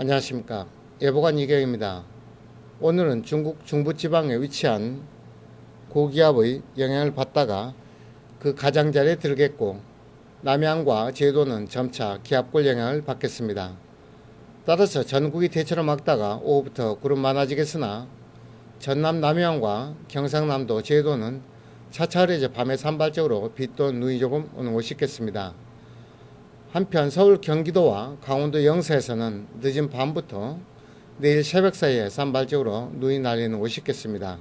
안녕하십니까 예보관 이경입니다. 오늘은 중국 중부지방에 위치한 고기압의 영향을 받다가 그 가장자리에 들겠고 남해안과 제도는 점차 기압골 영향을 받겠습니다. 따라서 전국이 대체로 맑다가 오후부터 구름 많아지겠으나 전남 남해안과 경상남도 제도는 차차 흐려져 밤에 산발적으로 비또 눈이 조금 오는 곳이 있겠습니다. 한편 서울 경기도와 강원도 영서에서는 늦은 밤부터 내일 새벽 사이에 산발적으로 눈이 날리는 곳이 있겠습니다.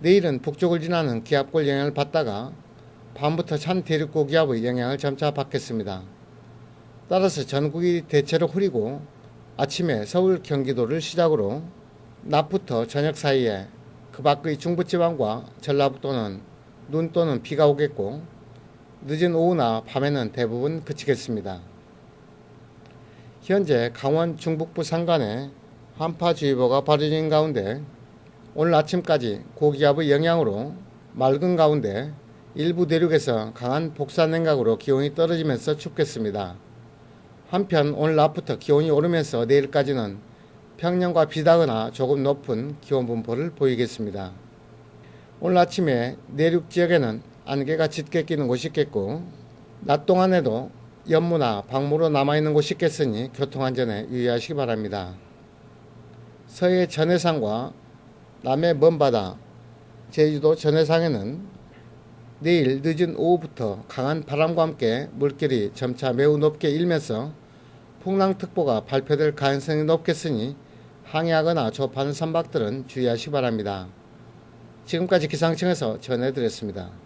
내일은 북쪽을 지나는 기압골 영향을 받다가 밤부터 찬 대륙 고 기압의 영향을 점차 받겠습니다. 따라서 전국이 대체로 흐리고 아침에 서울 경기도를 시작으로 낮부터 저녁 사이에 그 밖의 중부지방과 전라북도는 눈 또는 비가 오겠고 늦은 오후나 밤에는 대부분 그치겠습니다. 현재 강원 중북부 산간에 한파주의보가 발효된 가운데 오늘 아침까지 고기압의 영향으로 맑은 가운데 일부 대륙에서 강한 복사 냉각으로 기온이 떨어지면서 춥겠습니다. 한편 오늘 낮부터 기온이 오르면서 내일까지는 평년과 비슷하거나 조금 높은 기온 분포를 보이겠습니다. 오늘 아침에 내륙 지역에는 안개가 짙게 끼는 곳이 있겠고 낮 동안에도 연무나 방무로 남아있는 곳이 있겠으니 교통안전에 유의하시기 바랍니다. 서해 전해상과 남해 먼바다, 제주도 전해상에는 내일 늦은 오후부터 강한 바람과 함께 물결이 점차 매우 높게 일면서 풍랑특보가 발표될 가능성이 높겠으니 항해하거나 조업하는 선박들은 주의하시기 바랍니다. 지금까지 기상청에서 전해드렸습니다.